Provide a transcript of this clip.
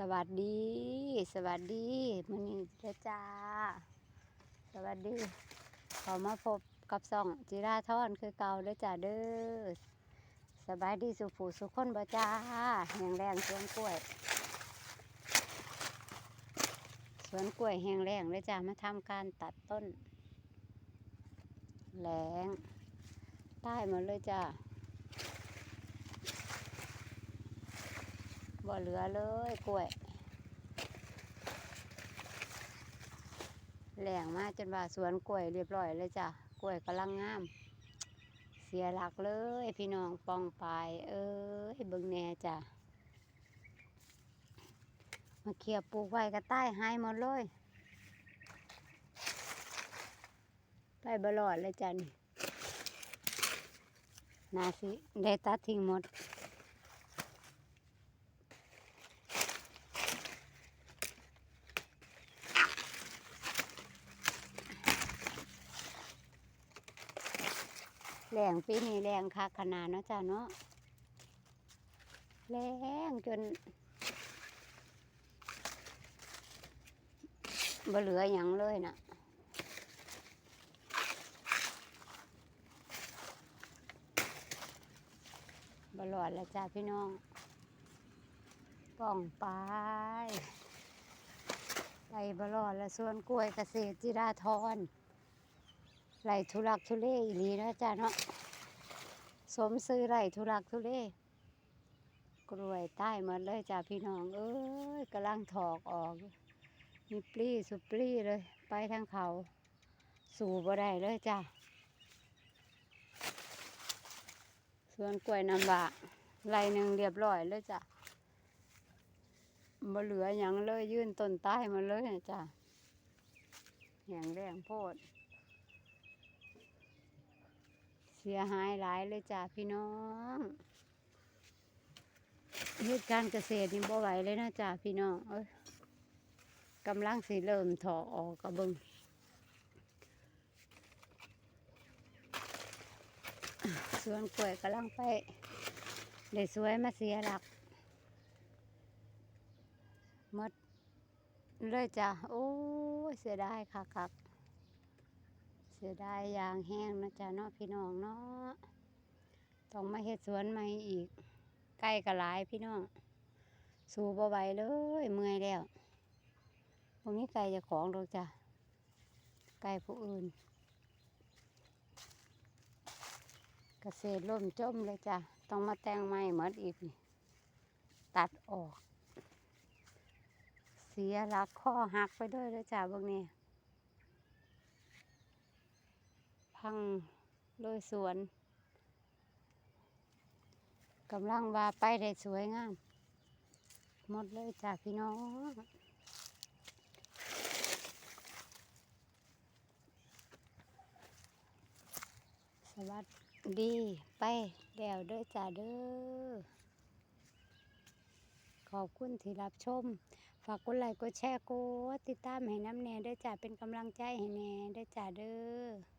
สวัสดี สวัสดีมื้อนี้เด้อจ้า สวัสดี ขอมาพบกับซ่องจิราทอนคือเก่าเด้อจ้าเด้อสบายดีสุผูสุขคนบ่จ้าแหงแรงสวนกล้วย สวนกล้วยแหงแรงเลยจ้ามาทำการตัดต้นแหลงใต้มดเลยจ้า บ่เหลือเลยกล้วยแหลงมากจนว่าสวนกล้วยเรียบร้อยเลยจ้ะกล้วยกำลังงาม เสียหลักเลย พี่น้องปองปาย เอ้ยเบิ่งแน่จ้ะมาเขี่ยปลูกไว้ก็ใต้หายหมดเลยไปบลอดเลยจ้ะนี่นาสิได้ตัดทิ้งหมด แรงปีนี้แรงคักขนาดเนาะจ้าเนาะแรงจนบ่เหลืออย่างเลยนะบหลอดแล้วจ้าพี่น้องป้องไปไปบหลอดแล้วส่วนกล้วยเกษตรจิราธร ไหลทุลักทุเลอีหลีนะจ้าเนาะสมซื้อไหลทุลักทุเลกล้วยใต้หมดเลยจ้าพี่น้อง เอ้ยกำลังถอกออก มีปลีสุปลีเลย ไปทางเขา สู่บ่ได้เลยจ้าส่วนกล้วยน้ำบากไหลหนึ่งเรียบร้อยเลยจ้าบ่เหลืออย่างเลยยื่นต้นใต้มาเลยนะจ้าแหงแรงโพด เสียหายหลายเลยจ้าพี่น้องเหตุการณ์เกษตรนี่บ่ไหวเลยนะจ้าพี่น้องเอ้ยกำลังสิเริ่มถอกออกกระเบิงสวนกล้วยกำลังไปได้สวยมาเสียหลักมดเลยจ้าโอ้เสียดายค่ะครับ เสียดายยางแห้งนะจ๊ะเนาะพี่น้องเนาะต้องมาเฮ็ดสวนใหม่อีก ใกล้กระหลายพี่น้อง สู่บ่ไหวเลย เมื่อยแล้วพวกนี้ไก่จะของดอกจ้ะไก่ผู้อื่น เกษตรล่มจมเลยจ้ะต้องมาแต่งใหม่หมดอีกนี่ตัดออก เสียหลักข้อหักไปด้วยเลยจ้ะพวกนี้ พังโดยสวนกำลังว่าไปได้สวยงาม หมดเลยจ้าพี่น้องสวัสดีไปแดวเด้อจ้าเด้อขอบคุณที่รับชม ฝากกดไลค์กดแชร์กดติดตามให้น้ำแน่เด้อจ้าเป็นกำลังใจให้แน่เด้อจ้าเด้อ